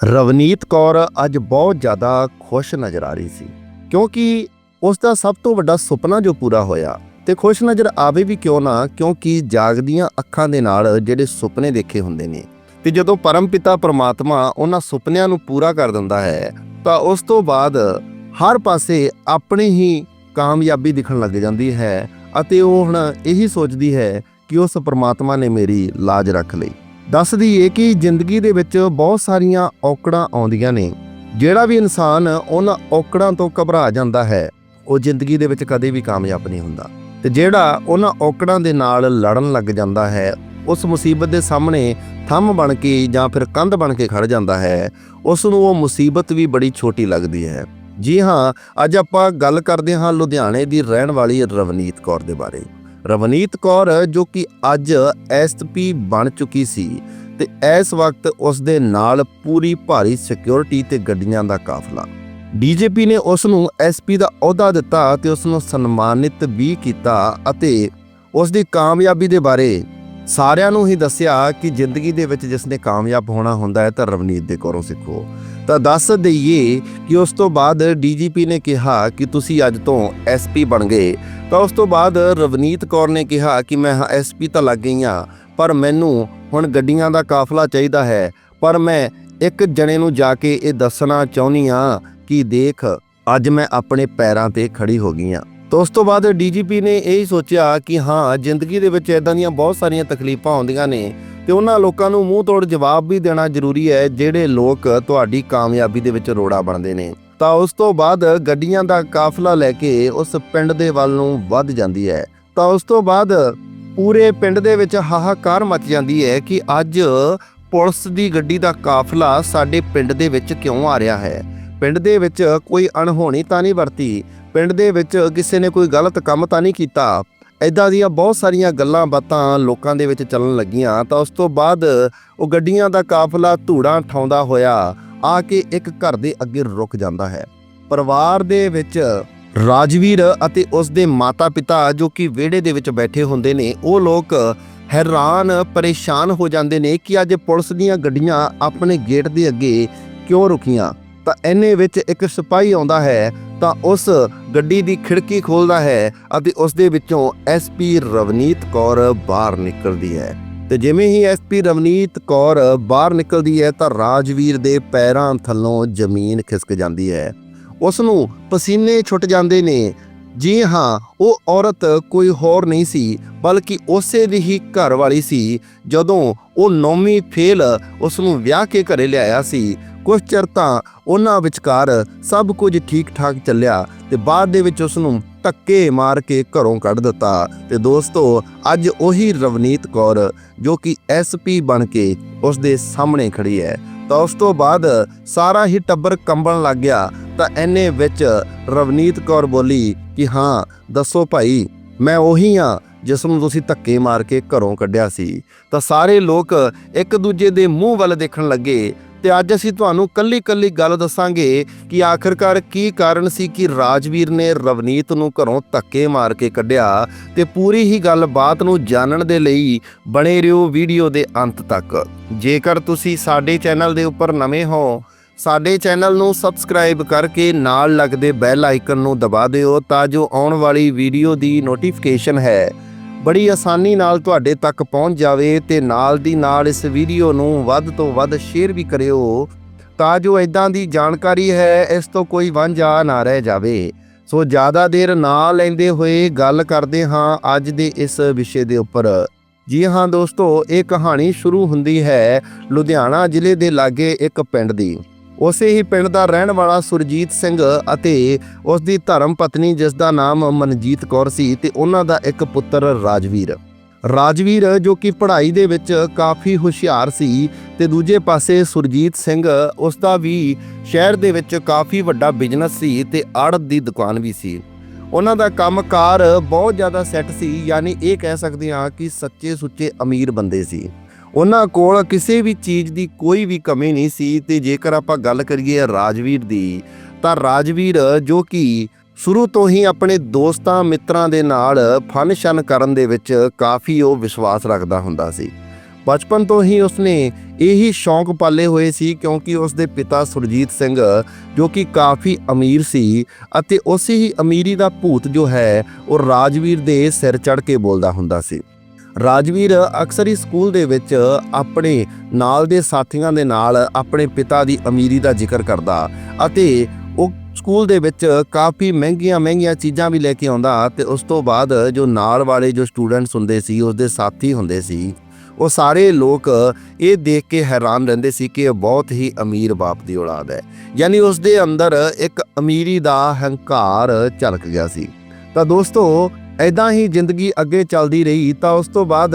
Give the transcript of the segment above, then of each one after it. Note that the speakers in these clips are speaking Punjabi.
ਰਵਨੀਤ ਕੌਰ ਅੱਜ ਬਹੁਤ ਜ਼ਿਆਦਾ ਖੁਸ਼ ਨਜ਼ਰ ਆ ਰਹੀ ਸੀ, ਕਿਉਂਕਿ ਉਸ ਦਾ ਸਭ ਤੋਂ ਵੱਡਾ ਸੁਪਨਾ ਜੋ ਪੂਰਾ ਹੋਇਆ ਤੇ ਖੁਸ਼ ਨਜ਼ਰ ਆਵੇ ਵੀ ਕਿਉਂ ਨਾ, ਕਿਉਂਕਿ ਜਾਗਦੀਆਂ ਅੱਖਾਂ ਦੇ ਨਾਲ ਜਿਹੜੇ ਸੁਪਨੇ ਦੇਖੇ ਹੁੰਦੇ ਨੇ ਤੇ ਜਦੋਂ ਪਰਮ ਪਿਤਾ ਪਰਮਾਤਮਾ ਉਹਨਾਂ ਸੁਪਨਿਆਂ ਨੂੰ ਪੂਰਾ ਕਰ ਦਿੰਦਾ ਹੈ, ਤਾਂ ਉਸ ਤੋਂ ਬਾਅਦ ਹਰ ਪਾਸੇ ਆਪਣੀ ਹੀ ਕਾਮਯਾਬੀ ਦਿਖਣ ਲੱਗ ਜਾਂਦੀ ਹੈ ਅਤੇ ਉਹ ਹੁਣ ਇਹੀ ਸੋਚਦੀ ਹੈ ਕਿ ਉਸ ਪਰਮਾਤਮਾ ਨੇ ਮੇਰੀ ਲਾਜ ਰੱਖ ਲਈ। ਦੱਸਦੀ ਏ ਕਿ ਜ਼ਿੰਦਗੀ ਦੇ ਵਿੱਚ ਬਹੁਤ ਸਾਰੀਆਂ ਔਕੜਾਂ ਆਉਂਦੀਆਂ ਨੇ। ਜਿਹੜਾ ਵੀ ਇਨਸਾਨ ਉਹਨਾਂ ਔਕੜਾਂ ਤੋਂ ਘਬਰਾ ਜਾਂਦਾ ਹੈ, ਉਹ ਜ਼ਿੰਦਗੀ ਦੇ ਵਿੱਚ ਕਦੇ ਵੀ ਕਾਮਯਾਬ ਨਹੀਂ ਹੁੰਦਾ। ਤੇ ਜਿਹੜਾ ਉਹਨਾਂ ਔਕੜਾਂ ਦੇ ਨਾਲ ਲੜਨ ਲੱਗ ਜਾਂਦਾ ਹੈ, ਉਸ ਮੁਸੀਬਤ ਦੇ ਸਾਹਮਣੇ ਥੰਮ ਬਣ ਕੇ ਜਾਂ ਫਿਰ ਕੰਧ ਬਣ ਕੇ ਖੜ ਜਾਂਦਾ ਹੈ ਉਸ ਨੂੰ ਉਹ ਮੁਸੀਬਤ ਵੀ ਬੜੀ ਛੋਟੀ ਲੱਗਦੀ ਹੈ। ਜੀ ਹਾਂ, ਅੱਜ ਆਪਾਂ ਗੱਲ ਕਰਦੇ ਹਾਂ ਲੁਧਿਆਣੇ ਦੀ ਰਹਿਣ ਵਾਲੀ ਰਵਨੀਤ ਕੌਰ ਦੇ ਬਾਰੇ। ਰਵਨੀਤ ਕੌਰ, ਜੋ ਕਿ ਅੱਜ ਐਸਪੀ ਬਣ ਚੁੱਕੀ ਸੀ ਤੇ ਇਸ ਵਕਤ ਉਸ ਦੇ ਨਾਲ ਪੂਰੀ ਭਾਰੀ ਸਿਕਿਉਰਿਟੀ ਤੇ ਗੱਡੀਆਂ ਦਾ ਕਾਫਲਾ। ਡੀਜੀਪੀ ਨੇ ਉਸ ਨੂੰ ਐਸਪੀ ਦਾ ਅਹੁਦਾ ਦਿੱਤਾ ਤੇ ਉਸ ਨੂੰ ਸਨਮਾਨਿਤ ਵੀ ਕੀਤਾ ਅਤੇ ਉਸ ਦੀ ਕਾਮਯਾਬੀ ਦੇ ਬਾਰੇ ਸਾਰਿਆਂ ਨੂੰ ਹੀ ਦੱਸਿਆ ਕਿ ਜ਼ਿੰਦਗੀ ਦੇ ਵਿੱਚ ਜਿਸ ਨੇ ਕਾਮਯਾਬ ਹੋਣਾ ਹੁੰਦਾ ਹੈ ਤਾਂ ਰਵਨੀਤ ਦੇ ਕੋਲੋਂ ਸਿੱਖੋ। ਤਾਂ ਦੱਸ ਦਈਏ ਕਿ ਉਸ ਤੋਂ ਬਾਅਦ ਡੀਜੀਪੀ ਨੇ ਕਿਹਾ ਕਿ ਤੁਸੀਂ ਅੱਜ ਤੋਂ ਐਸਪੀ ਬਣ ਗਏ। ਤਾਂ ਉਸ ਤੋਂ ਬਾਅਦ ਰਵਨੀਤ ਕੌਰ ਨੇ ਕਿਹਾ ਕਿ ਮੈਂ ਐਸਪੀ ਤਾਂ ਲੱਗ ਗਈ ਹਾਂ, ਪਰ ਮੈਨੂੰ ਹੁਣ ਗੱਡੀਆਂ ਦਾ ਕਾਫਲਾ ਚਾਹੀਦਾ ਹੈ। ਪਰ ਮੈਂ ਇੱਕ ਜਣੇ ਨੂੰ ਜਾ ਕੇ ਇਹ ਦੱਸਣਾ ਚਾਹੁੰਦੀ ਹਾਂ ਕਿ ਦੇਖ, ਅੱਜ ਮੈਂ ਆਪਣੇ ਪੈਰਾਂ ਤੇ ਖੜੀ ਹੋ ਗਈ ਹਾਂ। ਤਾਂ ਉਸ ਤੋਂ ਬਾਅਦ ਡੀਜੀਪੀ ਨੇ ਇਹ ਸੋਚਿਆ ਕਿ ਹਾਂ, ਜ਼ਿੰਦਗੀ ਦੇ ਵਿੱਚ ਇਦਾਂ ਦੀਆਂ ਬਹੁਤ ਸਾਰੀਆਂ ਤਕਲੀਫਾਂ ਆਉਂਦੀਆਂ ਨੇ ਤੇ ਉਹਨਾਂ ਲੋਕਾਂ ਨੂੰ ਮੂੰਹ ਤੋੜ ਜਵਾਬ ਵੀ ਦੇਣਾ ਜ਼ਰੂਰੀ ਹੈ, ਜਿਹੜੇ ਲੋਕ ਤੁਹਾਡੀ ਕਾਮਯਾਬੀ ਦੇ ਵਿੱਚ ਰੋੜਾ ਬਣਦੇ ਨੇ। ਤਾਂ ਉਸ ਤੋਂ ਬਾਅਦ ਗੱਡੀਆਂ ਦਾ ਕਾਫਲਾ ਲੈ ਕੇ ਉਸ ਪਿੰਡ ਦੇ ਵੱਲ ਨੂੰ ਵੱਧ ਜਾਂਦੀ ਹੈ। ਤਾਂ ਉਸ ਤੋਂ ਬਾਅਦ ਪੂਰੇ ਪਿੰਡ ਦੇ ਵਿੱਚ ਹਾਹਾਕਾਰ ਮਚ ਜਾਂਦੀ ਹੈ ਕਿ ਅੱਜ ਪੁਲਿਸ ਦੀ ਗੱਡੀ ਦਾ ਕਾਫਲਾ ਸਾਡੇ ਪਿੰਡ ਦੇ ਵਿੱਚ ਕਿਉਂ ਆ ਰਿਹਾ ਹੈ? ਪਿੰਡ ਦੇ ਵਿੱਚ ਕੋਈ ਅਣਹੋਣੀ ਤਾਂ ਨਹੀਂ ਵਰਤੀ? ਪਿੰਡ ਦੇ ਵਿੱਚ ਕਿਸੇ ਨੇ ਕੋਈ ਗਲਤ ਕੰਮ ਤਾਂ ਨਹੀਂ ਕੀਤਾ? ਐਦਾਂ ਦੀਆਂ ਬਹੁਤ ਸਾਰੀਆਂ ਗੱਲਾਂ ਬਾਤਾਂ ਲੋਕਾਂ ਦੇ ਵਿੱਚ ਚੱਲਣ ਲੱਗੀਆਂ, ਤਾਂ ਉਸ ਤੋਂ ਬਾਅਦ ਉਹ ਗੱਡੀਆਂ ਦਾ ਕਾਫਲਾ ਧੂੜਾਂ ਠਾਉਂਦਾ ਹੋਇਆ ਆ ਕੇ ਇੱਕ ਘਰ ਦੇ ਅੱਗੇ ਰੁਕ ਜਾਂਦਾ ਹੈ। ਪਰਿਵਾਰ ਦੇ ਵਿੱਚ ਰਾਜਵੀਰ ਅਤੇ ਉਸ ਦੇ ਮਾਤਾ-ਪਿਤਾ ਜੋ ਕਿ ਵਿਹੜੇ ਦੇ ਵਿੱਚ ਬੈਠੇ ਹੁੰਦੇ ਨੇ, ਉਹ ਲੋਕ ਹੈਰਾਨ, ਪਰੇਸ਼ਾਨ ਹੋ ਜਾਂਦੇ ਨੇ ਕਿ ਅੱਜ ਪੁਲਿਸ ਦੀਆਂ ਗੱਡੀਆਂ ਆਪਣੇ ਗੇਟ ਦੇ ਅੱਗੇ ਕਿਉਂ ਰੁਕੀਆਂ? ਤਾਂ ਐਨੇ ਵਿੱਚ ਇੱਕ ਸਿਪਾਹੀ ਆਉਂਦਾ ਹੈ ਤਾਂ ਉਸ ਗੱਡੀ ਦੀ ਖਿੜਕੀ ਖੋਲਦਾ ਹੈ ਅਤੇ ਉਸ ਦੇ ਵਿੱਚੋਂ ਐਸਪੀ ਰਵਨੀਤ ਕੌਰ ਬਾਹਰ ਨਿਕਲਦੀ ਹੈ। ਤੇ ਜਿਵੇਂ ਹੀ ਐਸਪੀ ਰਵਨੀਤ ਕੌਰ ਬਾਹਰ ਨਿਕਲਦੀ ਹੈ ਤਾਂ ਰਾਜਵੀਰ ਦੇ ਪੈਰਾਂ ਥੱਲੋਂ ਜ਼ਮੀਨ ਖਿਸਕ ਜਾਂਦੀ ਹੈ। ਉਸ ਨੂੰ ਪਸੀਨੇ ਛੁੱਟ ਜਾਂਦੇ ਨੇ। ਜੀ ਹਾਂ, ਉਹ ਔਰਤ ਕੋਈ ਹੋਰ ਨਹੀਂ ਸੀ, ਬਲਕਿ ਉਸੇ ਦੀ ਹੀ ਘਰ ਵਾਲੀ ਸੀ। ਜਦੋਂ ਉਹ ਨੌਵੀਂ ਫੇਲ ਉਸ ਨੂੰ ਵਿਆਹ ਕੇ ਘਰੇ ਲਿਆਇਆ ਸੀ ਕੁਝ ਚਿਰ ਤਾਂ ਉਹਨਾਂ ਵਿਚਕਾਰ ਸਭ ਕੁਝ ਠੀਕ ਠਾਕ ਚੱਲਿਆ ਤੇ ਬਾਅਦ ਦੇ ਵਿੱਚ ਉਸ ਨੂੰ ਧੱਕੇ ਮਾਰ ਕੇ ਘਰੋਂ ਕੱਢ ਦਿੱਤਾ। ਤੇ ਦੋਸਤੋ, ਅੱਜ ਉਹੀ ਰਵਨੀਤ ਕੌਰ ਜੋ ਕਿ ਐਸਪੀ ਬਣ ਕੇ ਉਸ ਦੇ ਸਾਹਮਣੇ ਖੜੀ ਹੈ। ਤਾਂ ਉਸ ਤੋਂ ਬਾਅਦ ਸਾਰਾ ਹੀ ਟੱਬਰ ਕੰਬਣ ਲੱਗ ਗਿਆ। ਤਾਂ ਐਨੇ ਵਿੱਚ ਰਵਨੀਤ ਕੌਰ ਬੋਲੀ ਕਿ ਹਾਂ, ਦੱਸੋ ਭਾਈ, ਮੈਂ ਉਹੀ ਹਾਂ ਜਿਸ ਨੂੰ ਤੁਸੀਂ ਧੱਕੇ ਮਾਰ ਕੇ ਘਰੋਂ ਕੱਢਿਆ ਸੀ। ਤਾਂ ਸਾਰੇ ਲੋਕ ਇੱਕ ਦੂਜੇ ਦੇ ਮੂੰਹ ਵੱਲ ਦੇਖਣ ਲੱਗੇ। ਤੇ ਅੱਜ ਅਸੀਂ ਤੁਹਾਨੂੰ ਕੱਲੀ ਕੱਲੀ ਗੱਲ ਦੱਸਾਂਗੇ ਕਿ ਆਖਰਕਾਰ ਕੀ ਕਾਰਨ ਸੀ ਕਿ ਰਾਜਵੀਰ ਨੇ ਰਵਨੀਤ ਨੂੰ ਘਰੋਂ ਧੱਕੇ ਮਾਰ ਕੇ ਕੱਢਿਆ ਤੇ ਪੂਰੀ ਹੀ ਗੱਲਬਾਤ ਨੂੰ ਜਾਣਨ ਦੇ ਲਈ ਬਣੇ ਰਹੋ ਵੀਡੀਓ ਦੇ ਅੰਤ ਤੱਕ। ਜੇਕਰ ਤੁਸੀਂ ਸਾਡੇ ਚੈਨਲ ਦੇ ਉੱਪਰ ਨਵੇਂ ਹੋ, ਸਾਡੇ ਚੈਨਲ ਨੂੰ ਸਬਸਕ੍ਰਾਈਬ ਕਰਕੇ ਨਾਲ ਲੱਗਦੇ ਬੈਲ ਆਈਕਨ ਨੂੰ ਦਬਾ ਦਿਓ ਤਾਂ ਜੋ ਆਉਣ ਵਾਲੀ ਵੀਡੀਓ ਦੀ ਨੋਟੀਫਿਕੇਸ਼ਨ ਹੈ। ਬੜੀ ਆਸਾਨੀ ਨਾਲ ਤੁਹਾਡੇ ਤੱਕ ਪਹੁੰਚ ਜਾਵੇ ਤੇ ਨਾਲ ਦੀ ਨਾਲ ਇਸ ਵੀਡੀਓ ਨੂੰ ਵੱਧ ਤੋਂ ਵੱਧ ਸ਼ੇਅਰ ਵੀ ਕਰਿਓ ਤਾਂ ਜੋ ਇਦਾਂ ਦੀ ਜਾਣਕਾਰੀ ਹੈ, ਇਸ ਤੋਂ ਕੋਈ ਵਾਂਝਾ ਨਾ ਰਹਿ ਜਾਵੇ। ਸੋ ਜ਼ਿਆਦਾ ਦੇਰ ਨਾ ਲੈਂਦੇ ਹੋਏ ਗੱਲ ਕਰਦੇ ਹਾਂ ਅੱਜ ਦੇ ਇਸ ਵਿਸ਼ੇ ਦੇ ਉੱਪਰ। ਜੀ ਹਾਂ ਦੋਸਤੋ, ਇਹ ਕਹਾਣੀ ਸ਼ੁਰੂ ਹੁੰਦੀ ਹੈ ਲੁਧਿਆਣਾ ਜ਼ਿਲ੍ਹੇ ਦੇ ਲਾਗੇ ਇੱਕ ਪਿੰਡ ਦੀ। ਉਸੇ ਹੀ ਪਿੰਡ ਦਾ ਰਹਿਣ ਵਾਲਾ ਸੁਰਜੀਤ ਸਿੰਘ ਅਤੇ ਉਸ ਦੀ ਧਰਮ ਪਤਨੀ ਜਿਸ ਦਾ ਨਾਮ ਮਨਜੀਤ ਕੌਰ ਸੀ ਤੇ ਉਹਨਾਂ ਦਾ ਇੱਕ ਪੁੱਤਰ ਰਾਜਵੀਰ। ਰਾਜਵੀਰ ਜੋ ਕਿ ਪੜ੍ਹਾਈ ਦੇ ਵਿੱਚ ਕਾਫੀ ਹੁਸ਼ਿਆਰ ਸੀ ਤੇ ਦੂਜੇ ਪਾਸੇ ਸੁਰਜੀਤ ਸਿੰਘ ਉਸ ਦਾ ਵੀ ਸ਼ਹਿਰ ਦੇ ਵਿੱਚ ਕਾਫੀ ਵੱਡਾ ਬਿਜ਼ਨਸ ਸੀ ਤੇ ਆੜਤ ਦੀ ਦੁਕਾਨ ਵੀ ਸੀ। ਉਹਨਾਂ ਦਾ ਕੰਮਕਾਰ ਬਹੁਤ ਜ਼ਿਆਦਾ ਸੈੱਟ ਸੀ, ਯਾਨੀ ਇਹ ਕਹਿ ਸਕਦੇ ਹਾਂ ਕਿ ਸੱਚੇ ਸੁੱਚੇ ਅਮੀਰ ਬੰਦੇ ਸੀ। ਉਹਨਾਂ ਕੋਲ ਕਿਸੇ ਵੀ ਚੀਜ਼ ਦੀ ਕੋਈ ਵੀ ਕਮੀ ਨਹੀਂ ਸੀ ਤੇ ਜੇਕਰ ਆਪਾਂ ਗੱਲ ਕਰੀਏ ਰਾਜਵੀਰ ਦੀ, ਤਾਂ ਰਾਜਵੀਰ ਜੋ ਕਿ ਸ਼ੁਰੂ ਤੋਂ ਹੀ ਆਪਣੇ ਦੋਸਤਾਂ, ਮਿੱਤਰਾਂ ਦੇ ਨਾਲ ਫਨ ਸ਼ਨ ਕਰਨ ਦੇ ਵਿੱਚ ਕਾਫੀ ਉਹ ਵਿਸ਼ਵਾਸ ਰੱਖਦਾ ਹੁੰਦਾ ਸੀ। ਬਚਪਨ ਤੋਂ ਹੀ ਉਸਨੇ ਇਹੀ ਸ਼ੌਂਕ ਪਾਲੇ ਹੋਏ ਸੀ ਕਿਉਂਕਿ ਉਸਦੇ ਪਿਤਾ ਸੁਰਜੀਤ ਸਿੰਘ ਜੋ ਕਿ ਕਾਫੀ ਅਮੀਰ ਸੀ ਅਤੇ ਉਸੇ ਹੀ ਅਮੀਰੀ ਦਾ ਭੂਤ ਜੋ ਹੈ, ਉਹ ਰਾਜਵੀਰ ਦੇ ਸਿਰ ਚੜ ਕੇ ਬੋਲਦਾ ਹੁੰਦਾ ਸੀ। ਰਾਜਵੀਰ ਅਕਸਰ ਹੀ ਸਕੂਲ ਦੇ ਵਿੱਚ ਆਪਣੇ ਨਾਲ ਦੇ ਸਾਥੀਆਂ ਦੇ ਨਾਲ ਆਪਣੇ ਪਿਤਾ ਦੀ ਅਮੀਰੀ ਦਾ ਜ਼ਿਕਰ ਕਰਦਾ ਅਤੇ ਉਹ ਸਕੂਲ ਦੇ ਵਿੱਚ ਕਾਫੀ ਮਹਿੰਗੀਆਂ ਮਹਿੰਗੀਆਂ ਚੀਜ਼ਾਂ ਵੀ ਲੈ ਕੇ ਆਉਂਦਾ ਤੇ ਉਸ ਤੋਂ ਬਾਅਦ ਜੋ ਨਾਲ ਵਾਲੇ ਜੋ ਸਟੂਡੈਂਟਸ ਹੁੰਦੇ ਸੀ, ਉਸਦੇ ਸਾਥੀ ਹੁੰਦੇ ਸੀ, ਉਹ ਸਾਰੇ ਲੋਕ ਇਹ ਦੇਖ ਕੇ ਹੈਰਾਨ ਰਹਿੰਦੇ ਸੀ ਕਿ ਇਹ ਬਹੁਤ ਹੀ ਅਮੀਰ ਬਾਪ ਦੀ ਔਲਾਦ ਹੈ। ਯਾਨੀ ਉਸ ਦੇ ਅੰਦਰ ਇੱਕ ਅਮੀਰੀ ਦਾ ਹੰਕਾਰ ਝਲਕ ਗਿਆ ਸੀ। ਤਾਂ ਦੋਸਤੋ ਐਦਾਂ ਹੀ ਜ਼ਿੰਦਗੀ ਅੱਗੇ ਚੱਲਦੀ ਰਹੀ, ਤਾਂ ਉਸ ਤੋਂ ਬਾਅਦ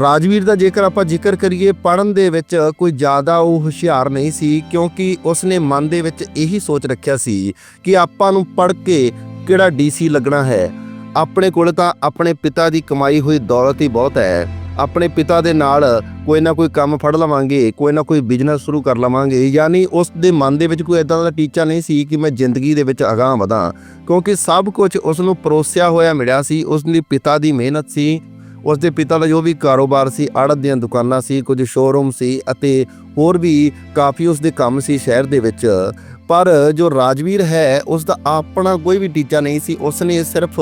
ਰਾਜਵੀਰ ਦਾ ਜੇਕਰ ਆਪਾਂ ਜ਼ਿਕਰ ਕਰੀਏ ਪੜਨ ਦੇ ਵਿੱਚ ਕੋਈ ਜ਼ਿਆਦਾ ਉਹ ਹੁਸ਼ਿਆਰ ਨਹੀਂ ਸੀ, ਕਿਉਂਕਿ ਉਸਨੇ ਮਨ ਦੇ ਵਿੱਚ ਇਹੀ ਸੋਚ ਰੱਖਿਆ ਸੀ ਕਿ ਆਪਾਂ ਨੂੰ ਪੜ ਕੇ ਕਿਹੜਾ ਡੀਸੀ ਲੱਗਣਾ ਹੈ। ਆਪਣੇ ਕੋਲ ਤਾਂ ਆਪਣੇ ਪਿਤਾ ਦੀ ਕਮਾਈ ਹੋਈ ਦੌਲਤ ਹੀ ਬਹੁਤ ਹੈ। ਆਪਣੇ ਪਿਤਾ ਦੇ ਨਾਲ ਕੋਈ ਨਾ ਕੋਈ ਕੰਮ ਫੜ ਲਵਾਂਗੇ, ਕੋਈ ਨਾ ਕੋਈ ਬਿਜ਼ਨਸ ਸ਼ੁਰੂ ਕਰ ਲਵਾਂਗੇ, ਯਾਨੀ ਉਸ ਦੇ ਮਨ ਦੇ ਵਿੱਚ ਕੋਈ ਇਦਾਂ ਦਾ ਟੀਚਾ ਨਹੀਂ ਸੀ ਕਿ ਮੈਂ ਜ਼ਿੰਦਗੀ ਦੇ ਵਿੱਚ ਅਗਾਂਹ ਵਧਾਂ, ਕਿਉਂਕਿ ਸਭ ਕੁਝ ਉਸ ਨੂੰ ਪਰੋਸਿਆ ਹੋਇਆ ਮਿਲਿਆ ਸੀ, ਉਸ ਦੇ ਪਿਤਾ ਦੀ ਮਿਹਨਤ ਸੀ, ਉਸ ਦੇ ਪਿਤਾ ਦਾ ਜੋ ਵੀ ਕਾਰੋਬਾਰ ਸੀ, ਆੜਤ ਦੀਆਂ ਦੁਕਾਨਾਂ ਸੀ, ਕੁਝ ਸ਼ੋਰੂਮ ਸੀ ਅਤੇ ਹੋਰ ਵੀ ਕਾਫੀ ਉਸ ਦੇ ਕੰਮ ਸੀ ਸ਼ਹਿਰ ਦੇ ਵਿੱਚ। ਪਰ ਜੋ ਰਾਜਵੀਰ ਹੈ, ਉਸ ਦਾ ਆਪਣਾ ਕੋਈ ਵੀ ਟੀਚਾ ਨਹੀਂ ਸੀ। ਉਸ ਨੇ ਸਿਰਫ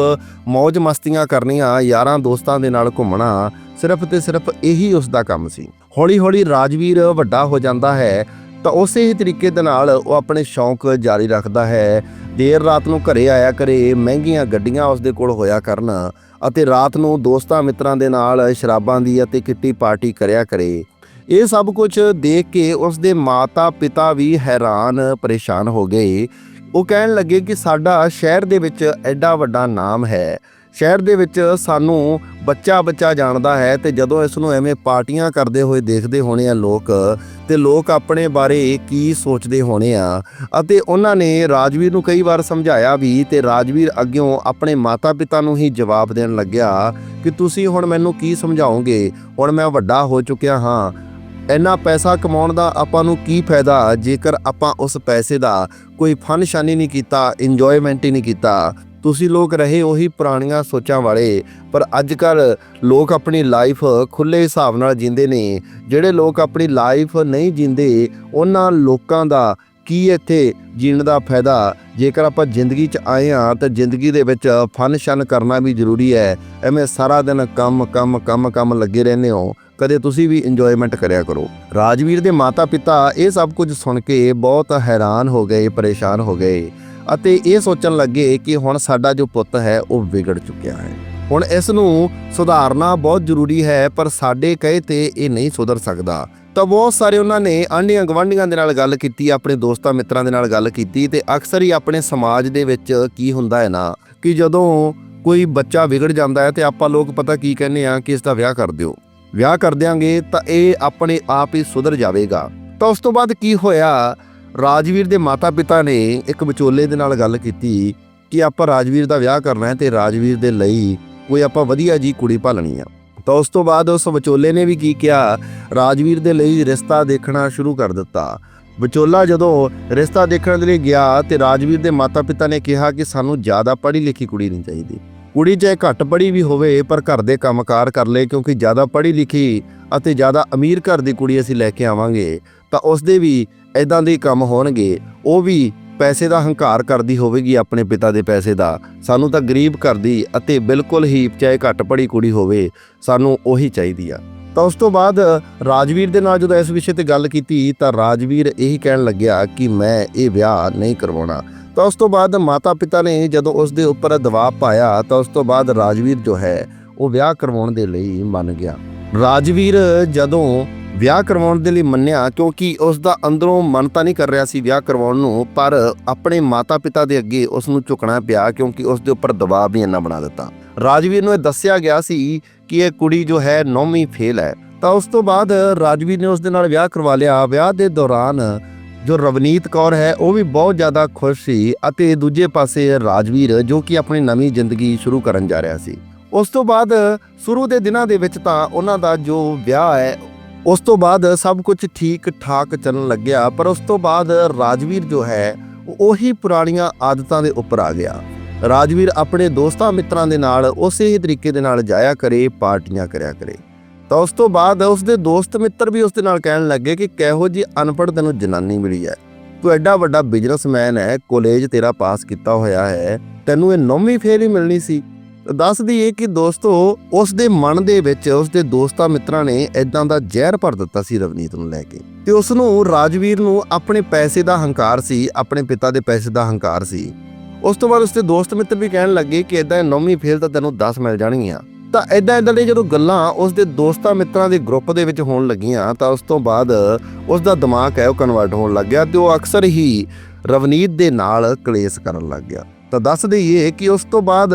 ਮौज ਮਸਤੀਆਂ ਕਰਨੀਆਂ, ਯਾਰਾਂ ਦੋਸਤਾਂ ਦੇ ਨਾਲ ਘੁੰਮਣਾ, ਸਿਰਫ ਤੇ ਸਿਰਫ ਇਹੀ ਉਸ ਦਾ ਕੰਮ ਸੀ। ਹੌਲੀ ਹੌਲੀ ਰਾਜਵੀਰ ਵੱਡਾ ਹੋ ਜਾਂਦਾ ਹੈ, ਤਾਂ ਉਸੇ ਹੀ ਤਰੀਕੇ ਦੇ ਨਾਲ ਉਹ ਆਪਣੇ ਸ਼ੌਂਕ ਜਾਰੀ ਰੱਖਦਾ ਹੈ। ਦੇਰ ਰਾਤ ਨੂੰ ਘਰੇ ਆਇਆ ਕਰੇ, ਮਹਿੰਗੀਆਂ ਗੱਡੀਆਂ ਉਸ ਦੇ ਕੋਲ ਹੋਇਆ ਕਰਨ ਅਤੇ ਰਾਤ ਨੂੰ ਦੋਸਤਾਂ ਮਿੱਤਰਾਂ ਦੇ ਨਾਲ ਸ਼ਰਾਬਾਂ ਦੀ ਅਤੇ ਕਿੱਟੀ ਪਾਰਟੀ ਕਰਿਆ ਕਰੇ। ਇਹ ਸਭ ਕੁਝ ਦੇਖ ਕੇ ਉਸ ਦੇ ਮਾਤਾ ਪਿਤਾ ਵੀ ਹੈਰਾਨ ਪਰੇਸ਼ਾਨ ਹੋ ਗਏ। ਉਹ ਕਹਿਣ ਲੱਗੇ ਕਿ ਸਾਡਾ ਸ਼ਹਿਰ ਦੇ ਵਿੱਚ ਐਡਾ ਵੱਡਾ ਨਾਮ ਹੈ। ਸ਼ਹਿਰ ਦੇ ਵਿੱਚ ਸਾਨੂੰ ਬੱਚਾ ਬੱਚਾ ਜਾਣਦਾ ਹੈ ਤੇ ਜਦੋਂ ਇਸ ਨੂੰ ਐਵੇਂ ਪਾਰਟੀਆਂ ਕਰਦੇ ਹੋਏ ਦੇਖਦੇ ਹੋਣੇ ਆ ਲੋਕ, ਤੇ ਲੋਕ ਆਪਣੇ ਬਾਰੇ ਕੀ ਸੋਚਦੇ ਹੋਣੇ ਆ। ਅਤੇ ਉਹਨਾਂ ਨੇ ਰਾਜਵੀਰ ਨੂੰ ਕਈ ਵਾਰ ਸਮਝਾਇਆ ਵੀ ਤੇ ਰਾਜਵੀਰ ਅੱਗਿਓਂ ਆਪਣੇ ਮਾਤਾ-ਪਿਤਾ ਨੂੰ ਹੀ ਜਵਾਬ ਦੇਣ ਲੱਗਿਆ ਕਿ ਤੁਸੀਂ ਹੁਣ ਮੈਨੂੰ ਕੀ ਸਮਝਾਓਗੇ? ਹੁਣ ਮੈਂ ਵੱਡਾ ਹੋ ਚੁੱਕਿਆ ਹਾਂ। ਇੰਨਾ ਪੈਸਾ ਕਮਾਉਣ ਦਾ ਆਪਾਂ ਨੂੰ ਕੀ ਫਾਇਦਾ? ਜੇਕਰ ਆਪਾਂ ਉਸ ਪੈਸੇ ਦਾ ਕੋਈ ਫਨ ਸ਼ਾਨੀ ਨਹੀਂ ਕੀਤਾ ਇੰਜੋਇਮੈਂਟ ਹੀ ਨਹੀਂ ਕੀਤਾ, ਤੁਸੀਂ ਲੋਕ ਰਹੇ ਉਹੀ ਪੁਰਾਣੀਆਂ ਸੋਚਾਂ ਵਾਲੇ। ਪਰ ਅੱਜ ਕੱਲ ਲੋਕ ਆਪਣੀ ਲਾਈਫ ਖੁੱਲੇ ਹਿਸਾਬ ਨਾਲ ਜਿੰਦੇ ਨੇ। ਜਿਹੜੇ ਲੋਕ ਆਪਣੀ ਲਾਈਫ ਨਹੀਂ ਜਿੰਦੇ, ਉਹਨਾਂ ਲੋਕਾਂ ਦਾ ਕੀ ਇੱਥੇ ਜੀਣ ਦਾ ਫਾਇਦਾ? ਜੇਕਰ ਆਪਾਂ ਜ਼ਿੰਦਗੀ 'ਚ ਆਏ ਆ ਤਾਂ ਜ਼ਿੰਦਗੀ ਦੇ ਵਿੱਚ ਫਨ ਸ਼ਨ ਕਰਨਾ ਵੀ ਜ਼ਰੂਰੀ ਹੈ। ਐਵੇਂ ਸਾਰਾ ਦਿਨ ਕੰਮ ਕੰਮ ਕੰਮ ਕੰਮ ਲੱਗੇ ਰਹਿੰਦੇ ਹੋ। ਕਦੇ ਤੁਸੀਂ ਵੀ ਇੰਜੋਇਮੈਂਟ ਕਰਿਆ ਕਰੋ। ਰਾਜਵੀਰ ਦੇ ਮਾਤਾ-ਪਿਤਾ ਇਹ ਸਭ ਕੁਝ ਸੁਣ ਕੇ ਬਹੁਤ ਹੈਰਾਨ ਹੋ ਗਏ, ਪਰੇਸ਼ਾਨ ਹੋ ਗਏ ਅਤੇ ਇਹ ਸੋਚਣ ਲੱਗੇ ਕਿ ਹੁਣ ਸਾਡਾ ਜੋ ਪੁੱਤ ਹੈ, ਉਹ ਵਿਗੜ ਚੁੱਕਿਆ ਹੈ। ਹੁਣ ਇਸ ਨੂੰ ਸੁਧਾਰਨਾ ਬਹੁਤ ਜ਼ਰੂਰੀ ਹੈ, ਪਰ ਸਾਡੇ ਕਹੇ ਤੇ ਇਹ ਨਹੀਂ ਸੁਧਰ ਸਕਦਾ। ਤਾਂ ਬਹੁਤ ਸਾਰੇ ਉਹਨਾਂ ਨੇ ਆਂਢੀਆਂ ਗਵਾਂਢੀਆਂ ਦੇ ਨਾਲ ਗੱਲ ਕੀਤੀ, ਆਪਣੇ ਦੋਸਤਾਂ ਮਿੱਤਰਾਂ ਦੇ ਨਾਲ ਗੱਲ ਕੀਤੀ ਤੇ ਅਕਸਰ ਹੀ ਆਪਣੇ ਸਮਾਜ ਦੇ ਵਿੱਚ ਕੀ ਹੁੰਦਾ ਹੈ ਨਾ, ਕਿ ਜਦੋਂ ਕੋਈ ਬੱਚਾ ਵਿਗੜ ਜਾਂਦਾ ਹੈ ਤੇ ਆਪਾਂ ਲੋਕ ਪਤਾ ਕੀ ਕਹਿੰਦੇ ਆ ਕਿ ਇਸ ਦਾ ਵਿਆਹ ਕਰ ਦਿਓ। ਵਿਆਹ ਕਰ ਦਿਆਂਗੇ ਤਾਂ ਇਹ ਆਪਣੇ ਆਪ ਹੀ ਸੁਧਰ ਜਾਵੇਗਾ। ਤਾਂ ਉਸ ਤੋਂ ਬਾਅਦ ਕੀ ਹੋਇਆ? ਰਾਜਵੀਰ ਦੇ ਮਾਤਾ-ਪਿਤਾ ਨੇ ਇੱਕ ਵਿਚੋਲੇ ਦੇ ਨਾਲ ਗੱਲ ਕੀਤੀ ਕਿ ਆਪਾਂ ਰਾਜਵੀਰ ਦਾ ਵਿਆਹ ਕਰਨਾ ਹੈ ਤੇ ਰਾਜਵੀਰ ਦੇ ਲਈ ਕੋਈ ਆਪਾਂ ਵਧੀਆ ਜੀ ਕੁੜੀ ਭਾਲਣੀ ਆ। ਤਾਂ ਉਸ ਤੋਂ ਬਾਅਦ ਉਸ ਵਿਚੋਲੇ ਨੇ ਵੀ ਕੀ ਕਿਹਾ? ਰਾਜਵੀਰ ਦੇ ਲਈ ਰਿਸ਼ਤਾ ਦੇਖਣਾ ਸ਼ੁਰੂ ਕਰ ਦਿੱਤਾ। ਵਿਚੋਲਾ ਜਦੋਂ ਰਿਸ਼ਤਾ ਦੇਖਣ ਦੇ ਲਈ ਗਿਆ ਤੇ ਰਾਜਵੀਰ ਦੇ ਮਾਤਾ-ਪਿਤਾ ਨੇ ਕਿਹਾ ਕਿ ਸਾਨੂੰ ਜ਼ਿਆਦਾ ਪੜ੍ਹੀ ਲਿਖੀ ਕੁੜੀ ਨਹੀਂ ਚਾਹੀਦੀ। ਕੁੜੀ ਚਾਹੇ ਘੱਟ ਪੜ੍ਹੀ ਵੀ ਹੋਵੇ, ਪਰ ਘਰ ਦੇ ਕੰਮਕਾਰ ਕਰ ਲੇ, ਕਿਉਂਕਿ ਜ਼ਿਆਦਾ ਪੜ੍ਹੀ ਲਿਖੀ ਅਤੇ ਜ਼ਿਆਦਾ ਅਮੀਰ ਘਰ ਦੀ ਕੁੜੀ ਅਸੀਂ ਲੈ ਕੇ ਆਵਾਂਗੇ, ਤਾਂ ਉਸ ਦੇ ਵੀ ਇਦਾਂ ਦੇ ਕੰਮ ਹੋਣਗੇ। ਉਹ ਵੀ ਪੈਸੇ ਦਾ ਹੰਕਾਰ ਕਰਦੀ ਹੋਵੇਗੀ ਆਪਣੇ ਪਿਤਾ ਦੇ ਪੈਸੇ ਦਾ। ਸਾਨੂੰ ਤਾਂ ਗਰੀਬ ਘਰ ਦੀ ਅਤੇ ਬਿਲਕੁਲ ਹੀ ਚਾਹੇ ਘੱਟ ਪੜ੍ਹੀ ਕੁੜੀ ਹੋਵੇ, ਸਾਨੂੰ ਉਹੀ ਚਾਹੀਦੀ ਆ। ਤਾਂ ਉਸ ਤੋਂ ਬਾਅਦ ਰਾਜਵੀਰ ਦੇ ਨਾਲ ਜਦੋਂ ਇਸ ਵਿਸ਼ੇ ਤੇ ਗੱਲ ਕੀਤੀ, ਤਾਂ ਰਾਜਵੀਰ ਇਹੀ ਕਹਿਣ ਲੱਗਿਆ ਕਿ ਮੈਂ ਇਹ ਵਿਆਹ ਨਹੀਂ ਕਰਵਾਉਣਾ। ਤਾਂ ਉਸ ਤੋਂ ਬਾਅਦ ਮਾਤਾ ਪਿਤਾ ਨੇ ਜਦੋਂ ਉਸ ਦੇ ਉੱਪਰ ਦਬਾਅ ਪਾਇਆ ਤਾਂ ਉਸ ਤੋਂ ਬਾਅਦ ਰਾਜਵੀਰ ਜੋ ਹੈ, ਉਹ ਵਿਆਹ ਕਰਵਾਉਣ ਦੇ ਲਈ ਮੰਨ ਗਿਆ। ਰਾਜਵੀਰ ਜਦੋਂ ਵਿਆਹ ਕਰਵਾਉਣ ਦੇ ਲਈ ਮੰਨਿਆ ਕਿਉਂਕਿ ਉਸ ਦਾ ਅੰਦਰੋਂ ਮਨ ਤਾਂ ਨਹੀਂ ਕਰ ਰਿਹਾ ਸੀ ਵਿਆਹ ਕਰਵਾਉਣ ਨੂੰ, ਪਰ ਆਪਣੇ ਮਾਤਾ-ਪਿਤਾ ਦੇ ਅੱਗੇ ਉਸ ਨੂੰ ਝੁਕਣਾ ਪਿਆ ਕਿਉਂਕਿ ਉਸ ਦੇ ਉੱਪਰ ਦਬਾਅ ਵੀ ਇੰਨਾ ਬਣਾ ਦਿੱਤਾ। ਰਾਜਵੀਰ ਨੂੰ ਇਹ ਦੱਸਿਆ ਗਿਆ ਸੀ ਕਿ ਇਹ ਕੁੜੀ ਜੋ ਹੈ, ਨੌਵੀਂ ਫੇਲ ਹੈ। ਤਾਂ ਉਸ ਤੋਂ ਬਾਅਦ ਰਾਜਵੀਰ ਨੇ ਉਸ ਦੇ ਨਾਲ ਵਿਆਹ ਕਰਵਾ ਲਿਆ। ਵਿਆਹ ਦੇ ਦੌਰਾਨ ਜੋ ਰਵਨੀਤ ਕੌਰ ਹੈ, ਉਹ ਵੀ ਬਹੁਤ ਜ਼ਿਆਦਾ ਖੁਸ਼ ਸੀ ਅਤੇ ਦੂਜੇ ਪਾਸੇ ਰਾਜਵੀਰ ਜੋ ਕਿ ਆਪਣੀ ਨਵੀਂ ਜ਼ਿੰਦਗੀ ਸ਼ੁਰੂ ਕਰਨ ਜਾ ਰਿਹਾ ਸੀ। ਉਸ ਤੋਂ ਬਾਅਦ ਸ਼ੁਰੂ ਦੇ ਦਿਨਾਂ ਦੇ ਵਿੱਚ ਤਾਂ ਉਹਨਾਂ ਦਾ ਜੋ ਵਿਆਹ ਹੈ, ਉਸ ਤੋਂ ਬਾਅਦ ਸਭ ਕੁਝ ਠੀਕ ਠਾਕ ਚੱਲਣ ਲੱਗਿਆ, ਪਰ ਉਸ ਤੋਂ ਬਾਅਦ ਰਾਜਵੀਰ ਜੋ ਹੈ, ਉਹੀ ਪੁਰਾਣੀਆਂ ਆਦਤਾਂ ਦੇ ਉੱਪਰ ਆ ਗਿਆ। ਰਾਜਵੀਰ ਆਪਣੇ ਦੋਸਤਾਂ ਮਿੱਤਰਾਂ ਦੇ ਨਾਲ ਉਸੇ ਹੀ ਤਰੀਕੇ ਦੇ ਨਾਲ ਜਾਇਆ ਕਰੇ, ਪਾਰਟੀਆਂ ਕਰਿਆ ਕਰੇ। ਤਾਂ ਉਸ ਤੋਂ ਬਾਅਦ ਉਸਦੇ ਦੋਸਤ ਮਿੱਤਰ ਵੀ ਉਸ ਦੇ ਨਾਲ ਕਹਿਣ ਲੱਗੇ ਕਿ ਕਿਹੋ ਜੀ ਅਨਪੜ੍ਹ ਤੈਨੂੰ ਜਨਾਨੀ ਮਿਲੀ ਹੈ। ਤੂੰ ਐਡਾ ਵੱਡਾ ਬਿਜ਼ਨਸਮੈਨ ਹੈ ਕਾਲਜ ਤੇਰਾ ਪਾਸ ਕੀਤਾ ਹੋਇਆ ਹੈ, ਤੈਨੂੰ ਇਹ ਨੌਵੀਂ ਫੇਰ ਹੀ ਮਿਲਣੀ ਸੀ। ਤਾਂ ਦੱਸ ਦਈਏ ਕਿ ਦੋਸਤੋ ਉਸ ਦੇ ਮਨ ਦੇ ਵਿੱਚ ਉਸ ਦੇ ਦੋਸਤਾਂ ਮਿੱਤਰਾਂ ਨੇ ਐਦਾਂ ਦਾ ਜ਼ਹਿਰ ਭਰ ਦਿੱਤਾ ਸੀ ਰਵਨੀਤ ਨੂੰ ਲੈ ਕੇ। ਤੇ ਉਸ ਨੂੰ ਰਾਜਵੀਰ ਨੂੰ ਆਪਣੇ ਪੈਸੇ ਦਾ ਹੰਕਾਰ ਸੀ, ਆਪਣੇ ਪਿਤਾ ਦੇ ਪੈਸੇ ਦਾ ਹੰਕਾਰ ਸੀ। ਉਸ ਤੋਂ ਬਾਅਦ ਉਸਦੇ ਦੋਸਤ ਮਿੱਤਰ ਵੀ ਕਹਿਣ ਲੱਗੇ ਕਿ ਇਦਾਂ ਨੌਵੀਂ ਫੇਲ ਤਾਂ ਤੈਨੂੰ 10 ਮਿਲ ਜਾਣਗੀਆਂ ਤਾਂ ਇਦਾਂ ਇਦਾਂ ਦੀਆਂ ਜਦੋਂ ਗੱਲਾਂ ਉਸ ਦੇ ਦੋਸਤਾਂ ਮਿੱਤਰਾਂ ਦੇ ਗਰੁੱਪ ਦੇ ਵਿੱਚ ਹੋਣ ਲੱਗੀਆਂ, ਤਾਂ ਉਸ ਤੋਂ ਬਾਅਦ ਉਸ ਦਾ ਦਿਮਾਗ ਹੈ ਉਹ ਕਨਵਰਟ ਹੋਣ ਲੱਗ ਗਿਆ ਤੇ ਉਹ ਅਕਸਰ ਹੀ ਰਵਨੀਤ ਦੇ ਨਾਲ ਕਲੇਸ਼ ਕਰਨ ਲੱਗ ਗਿਆ। ਤਾਂ ਦੱਸ ਦਈਏ ਕਿ ਉਸ ਤੋਂ ਬਾਅਦ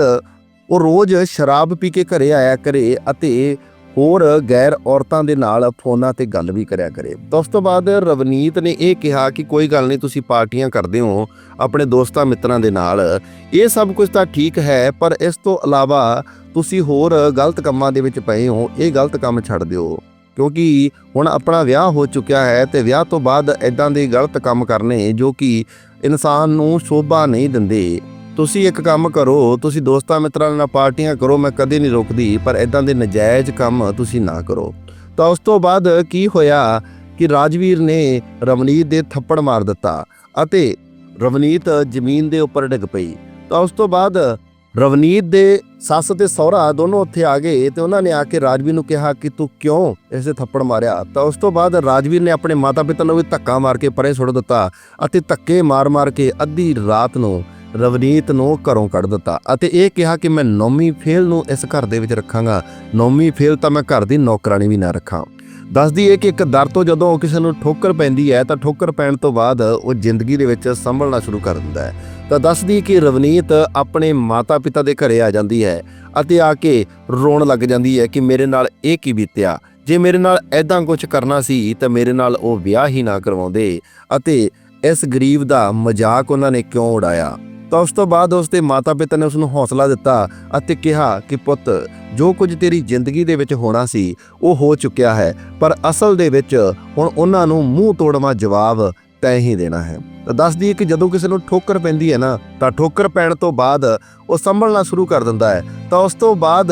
ਉਹ ਰੋਜ਼ ਸ਼ਰਾਬ ਪੀ ਕੇ ਘਰੇ ਆਇਆ ਕਰੇ ਅਤੇ ਹੋਰ ਗੈਰ ਔਰਤਾਂ ਦੇ ਨਾਲ ਫੋਨਾਂ ਤੇ ਗੱਲ ਵੀ ਕਰਿਆ ਕਰੇ। ਤਾਂ ਉਸ ਤੋਂ ਬਾਅਦ ਰਵਨੀਤ ਨੇ ਇਹ ਕਿਹਾ ਕਿ ਕੋਈ ਗੱਲ ਨਹੀਂ, ਤੁਸੀਂ ਪਾਰਟੀਆਂ ਕਰਦੇ ਹੋ ਆਪਣੇ ਦੋਸਤਾਂ ਮਿੱਤਰਾਂ ਦੇ ਨਾਲ, ਇਹ ਸਭ ਕੁਝ ਤਾਂ ਠੀਕ ਹੈ, ਪਰ ਇਸ ਤੋਂ ਇਲਾਵਾ ਤੁਸੀਂ ਹੋਰ ਗਲਤ ਕੰਮਾਂ ਦੇ ਵਿੱਚ ਪਏ ਹੋ, ਇਹ ਗਲਤ ਕੰਮ ਛੱਡ ਦਿਓ। ਕਿਉਂਕਿ ਹੁਣ ਆਪਣਾ ਵਿਆਹ ਹੋ ਚੁੱਕਿਆ ਹੈ ਤੇ ਵਿਆਹ ਤੋਂ ਬਾਅਦ ਇਦਾਂ ਦੇ ਗਲਤ ਕੰਮ ਕਰਨੇ ਜੋ ਕਿ ਇਨਸਾਨ ਨੂੰ ਸ਼ੋਭਾ ਨਹੀਂ ਦਿੰਦੇ। ਤੁਸੀਂ ਇੱਕ ਕੰਮ ਕਰੋ, ਤੁਸੀਂ ਦੋਸਤਾਂ ਮਿੱਤਰਾਂ ਨਾਲ ਪਾਰਟੀਆਂ ਕਰੋ, ਮੈਂ ਕਦੇ ਨਹੀਂ ਰੋਕਦੀ, ਪਰ ਇਦਾਂ ਦੇ ਨਜਾਇਜ਼ ਕੰਮ ਤੁਸੀਂ ਨਾ ਕਰੋ। ਤਾਂ ਉਸ ਤੋਂ ਬਾਅਦ ਕੀ ਹੋਇਆ ਕਿ ਰਾਜਵੀਰ ਨੇ ਰਵਨੀਤ ਦੇ ਥੱਪੜ ਮਾਰ ਦਿੱਤਾ ਅਤੇ ਰਵਨੀਤ ਜ਼ਮੀਨ ਦੇ ਉੱਪਰ ਡਿੱਗ ਪਈ। ਤਾਂ ਉਸ ਤੋਂ ਬਾਅਦ ਰਵਨੀਤ ਦੇ ਸੱਸ ਤੇ ਸਹੁਰਾ ਦੋਨੋਂ ਉੱਥੇ ਆ ਗਏ ਤੇ ਉਹਨਾਂ ਨੇ ਆ ਕੇ ਰਾਜਵੀਰ ਨੂੰ ਕਿਹਾ ਕਿ ਤੂੰ ਕਿਉਂ ਇਸੇ ਥੱਪੜ ਮਾਰਿਆ? ਤਾਂ ਉਸ ਤੋਂ ਬਾਅਦ ਰਾਜਵੀਰ ਨੇ ਆਪਣੇ ਮਾਤਾ-ਪਿਤਾ ਨੂੰ ਵੀ ਧੱਕਾ ਮਾਰ ਕੇ ਪਰੇ ਸੁੱਟ ਦਿੱਤਾ ਅਤੇ ਧੱਕੇ ਮਾਰ-ਮਾਰ ਕੇ ਅੱਧੀ ਰਾਤ ਨੂੰ ਰਵਨੀਤ ਨੂੰ ਘਰੋਂ ਕੱਢ ਦਿੱਤਾ ਅਤੇ ਇਹ ਕਿਹਾ ਕਿ ਮੈਂ ਨੌਵੀਂ ਫੇਲ ਨੂੰ ਇਸ ਘਰ ਦੇ ਵਿੱਚ ਰੱਖਾਂਗਾ। ਨੌਵੀਂ ਫੇਲ ਤਾਂ ਮੈਂ ਘਰ ਦੀ ਨੌਕਰਾਨੀ ਵੀ ਨਾ ਰੱਖਾਂ। ਦੱਸਦੀ ਹੈ ਕਿ ਇੱਕ ਦਰ ਤੋਂ ਜਦੋਂ ਕਿਸੇ ਨੂੰ ਠੋਕਰ ਪੈਂਦੀ ਹੈ ਤਾਂ ਠੋਕਰ ਪੈਣ ਤੋਂ ਬਾਅਦ ਉਹ ਜ਼ਿੰਦਗੀ ਦੇ ਵਿੱਚ ਸੰਭਲਣਾ ਸ਼ੁਰੂ ਕਰ ਦਿੰਦਾ ਹੈ ਤਾਂ ਦੱਸਦੀ ਕਿ ਰਵਨੀਤ ਆਪਣੇ ਮਾਤਾ-ਪਿਤਾ ਦੇ ਘਰੇ ਆ ਜਾਂਦੀ ਹੈ ਅਤੇ ਆ ਕੇ ਰੋਣ ਲੱਗ ਜਾਂਦੀ ਹੈ ਕਿ ਮੇਰੇ ਨਾਲ ਇਹ ਕੀ ਬੀਤਿਆ। ਜੇ ਮੇਰੇ ਨਾਲ ਐਦਾਂ ਕੁਝ ਕਰਨਾ ਸੀ, ਤਾਂ ਮੇਰੇ ਨਾਲ ਉਹ ਵਿਆਹ ਹੀ ਨਾ ਕਰਵਾਉਂਦੇ ਅਤੇ ਇਸ ਗਰੀਬ ਦਾ ਮਜ਼ਾਕ ਉਹਨਾਂ ਨੇ ਕਿਉਂ ਉਡਾਇਆ? ਤਾਂ ਉਸ ਤੋਂ ਬਾਅਦ ਉਸ ਦੇ ਮਾਤਾ-ਪਿਤਾ ਨੇ ਉਸ ਨੂੰ ਹੌਸਲਾ ਦਿੱਤਾ ਅਤੇ ਕਿਹਾ ਕਿ ਪੁੱਤ, ਜੋ ਕੁਝ ਤੇਰੀ ਜ਼ਿੰਦਗੀ ਦੇ ਵਿੱਚ ਹੋਣਾ ਸੀ, ਉਹ ਹੋ ਚੁੱਕਿਆ ਹੈ, ਪਰ ਅਸਲ ਦੇ ਵਿੱਚ ਹੁਣ ਉਹਨਾਂ ਨੂੰ ਮੂੰਹ ਤੋੜਵਾ ਜਵਾਬ ਤੈਂ ਹੀ ਦੇਣਾ ਹੈ। ਤਾਂ ਦੱਸਦੀ ਹੈ ਕਿ ਜਦੋਂ ਕਿਸੇ ਨੂੰ ਠੋਕਰ ਪੈਂਦੀ ਹੈ ਨਾ, ਤਾਂ ਠੋਕਰ ਪੈਣ ਤੋਂ ਬਾਅਦ ਉਹ ਸੰਭਲਣਾ ਸ਼ੁਰੂ ਕਰ ਦਿੰਦਾ ਹੈ। ਤਾਂ ਉਸ ਤੋਂ ਬਾਅਦ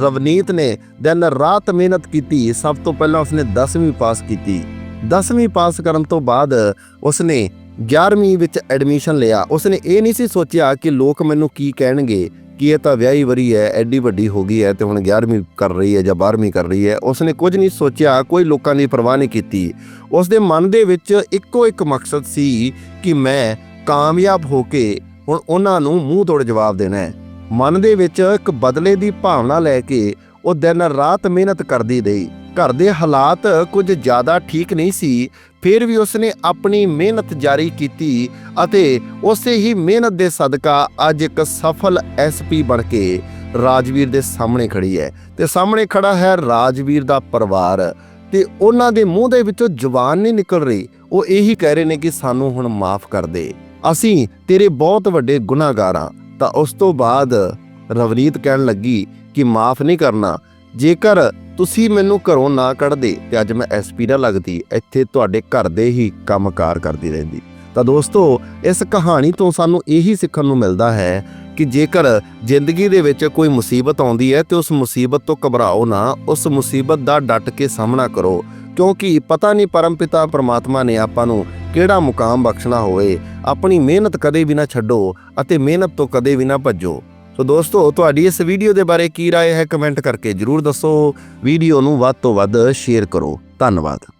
ਰਵਨੀਤ ਨੇ ਦਿਨ ਰਾਤ ਮਿਹਨਤ ਕੀਤੀ, ਸਭ ਤੋਂ ਪਹਿਲਾਂ ਉਸਨੇ 10ਵੀਂ ਪਾਸ ਕੀਤੀ। 10ਵੀਂ ਪਾਸ ਕਰਨ ਤੋਂ ਬਾਅਦ ਉਸਨੇ 11ਵੀਂ ਵਿੱਚ ਐਡਮਿਸ਼ਨ ਲਿਆ। ਉਸਨੇ ਇਹ ਨਹੀਂ ਸੀ ਸੋਚਿਆ ਕਿ ਲੋਕ ਮੈਨੂੰ ਕੀ ਕਹਿਣਗੇ ਕਿ ਇਹ ਤਾਂ ਵਿਆਹੀ ਵਰੀ ਹੈ, ਐਡੀ ਵੱਡੀ ਹੋ ਗਈ ਹੈ ਤੇ ਹੁਣ 11ਵੀਂ ਕਰ ਰਹੀ ਹੈ ਜਾਂ 12ਵੀਂ ਕਰ ਰਹੀ ਹੈ। ਉਸਨੇ ਕੁਝ ਨਹੀਂ ਸੋਚਿਆ, ਕੋਈ ਲੋਕਾਂ ਦੀ ਪਰਵਾਹ ਨਹੀਂ ਕੀਤੀ। ਉਸਦੇ ਮਨ ਦੇ ਵਿੱਚ ਇੱਕੋ ਇੱਕ ਮਕਸਦ ਸੀ ਕਿ ਮੈਂ ਕਾਮਯਾਬ ਹੋ ਕੇ ਹੁਣ ਉਹਨਾਂ ਨੂੰ ਮੂੰਹ ਤੋੜ ਜਵਾਬ ਦੇਣਾ ਹੈ। ਮਨ ਦੇ ਵਿੱਚ ਇੱਕ ਬਦਲੇ ਦੀ ਭਾਵਨਾ ਲੈ ਕੇ ਉਹ ਦਿਨ ਰਾਤ ਮਿਹਨਤ ਕਰਦੀ ਰਹੀ। ਘਰ ਦੇ ਹਾਲਾਤ ਕੁਝ ਜ਼ਿਆਦਾ ਠੀਕ ਨਹੀਂ ਸੀ, ਫਿਰ ਵੀ ਉਸਨੇ ਆਪਣੀ ਮਿਹਨਤ ਜਾਰੀ ਕੀਤੀ ਅਤੇ ਉਸੇ ਹੀ ਮਿਹਨਤ ਦੇ ਸਦਕਾ ਅੱਜ ਇੱਕ ਸਫਲ ਐਸਪੀ ਬਣ ਕੇ ਰਾਜਵੀਰ ਦੇ ਸਾਹਮਣੇ ਖੜੀ ਹੈ। ਤੇ ਸਾਹਮਣੇ ਖੜਾ ਹੈ ਰਾਜਵੀਰ ਦਾ ਪਰਿਵਾਰ। ਤੇ ਉਹਨਾਂ ਦੇ ਮੂੰਹ ਦੇ ਵਿੱਚੋਂ ਜ਼ੁਬਾਨ ਨਹੀਂ ਨਿਕਲ ਰਹੀ। ਉਹ ਇਹੀ ਕਹਿ ਰਹੇ ਨੇ ਕਿ ਸਾਨੂੰ ਹੁਣ ਮਾਫ ਕਰ ਦੇ। ਅਸੀਂ ਤੇਰੇ ਬਹੁਤ ਵੱਡੇ ਗੁਨਾਹਗਾਰ ਹਾਂ। ਤਾਂ ਉਸ ਤੋਂ ਬਾਅਦ ਰਵਨੀਤ ਕਹਿਣ ਲੱਗੀ ਕਿ ਮਾਫ ਨਹੀਂ ਕਰਨਾ। ਜੇਕਰ ਤੁਸੀਂ ਮੈਨੂੰ ਘਰੋਂ ਨਾ ਕੱਢਦੇ ਤੇ ਅੱਜ ਮੈਂ ਐਸਪੀ ਨਾ ਲੱਗਦੀ, ਇੱਥੇ ਤੁਹਾਡੇ ਘਰ ਦੇ ਹੀ ਕੰਮਕਾਰ ਕਰਦੀ ਰਹਿੰਦੀ। ਤਾਂ ਦੋਸਤੋ, ਇਸ ਕਹਾਣੀ ਤੋਂ ਸਾਨੂੰ ਇਹੀ ਸਿੱਖਣ ਨੂੰ ਮਿਲਦਾ ਹੈ ਕਿ ਜੇਕਰ ਜ਼ਿੰਦਗੀ ਦੇ ਵਿੱਚ ਕੋਈ ਮੁਸੀਬਤ ਆਉਂਦੀ ਹੈ ਤੇ ਉਸ ਮੁਸੀਬਤ ਤੋਂ ਘਬਰਾਓ ਨਾ, ਉਸ ਮੁਸੀਬਤ ਦਾ ਡਟ ਕੇ ਸਾਹਮਣਾ ਕਰੋ। ਕਿਉਂਕਿ ਪਤਾ ਨਹੀਂ ਪਰਮਪਿਤਾ, ਪ੍ਰਮਾਤਮਾ ਨੇ ਆਪਾਂ ਨੂੰ ਕਿਹੜਾ ਮੁਕਾਮ ਬਖਸ਼ਣਾ ਹੋਵੇ, ਆਪਣੀ ਮਿਹਨਤ ਕਦੇ ਵੀ ਨਾ ਛੱਡੋ ਅਤੇ ਮਿਹਨਤ ਤੋਂ ਕਦੇ ਵੀ ਨਾ ਭੱਜੋ। ਸੋ ਦੋਸਤੋ ਤੁਹਾਡੀ ਇਸ ਵੀਡੀਓ ਦੇ ਬਾਰੇ ਕੀ رائے ਹੈ ਕਮੈਂਟ ਕਰਕੇ ਜਰੂਰ ਦੱਸੋ ਵੀਡੀਓ ਨੂੰ ਵੱਧ ਤੋਂ ਵੱਧ ਸ਼ੇਅਰ ਕਰੋ ਧੰਨਵਾਦ